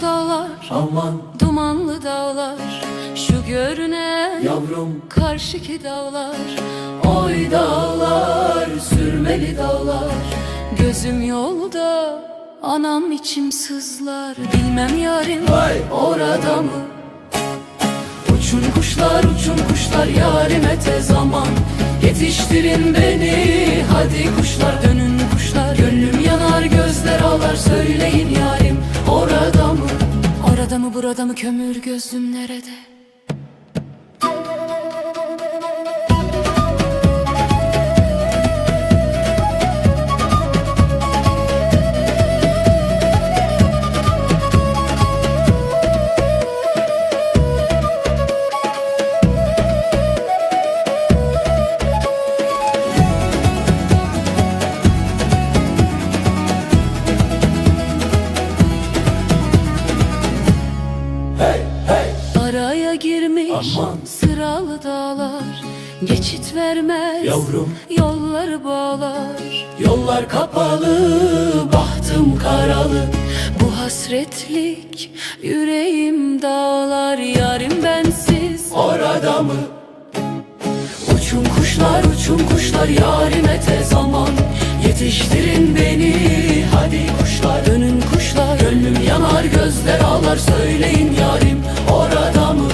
dağlar Aman. Dumanlı dağlar Şu görünen yavrum. Karşıki dağlar. Oy dağlar sürmeli dağlar. Gözüm yolda Anam içim sızlar. Bilmem yarim Vay. orada mı? Uçun kuşlar uçun kuşlar yarime tez zaman. Yetiştirin beni hadi kuşlar. Dönün kuşlar Gönlüm yanar gözler ağlar. Söyleyin yarim? Orada mı burada mı kömür gözüm nerede girmiş. Aman. sıralı dağlar Geçit vermez. Yavrum. Yolları bağlar. Yollar kapalı bahtım karalı. Bu hasretlik yüreğim dağlar Yarim bensiz. Orada mı? Uçun kuşlar uçun kuşlar yarime tez zaman. Yetiştirin beni hadi kuşlar. Dönün kuşlar. Gönlüm yanar gözler ağlar söyleyin yarim. Orada mı?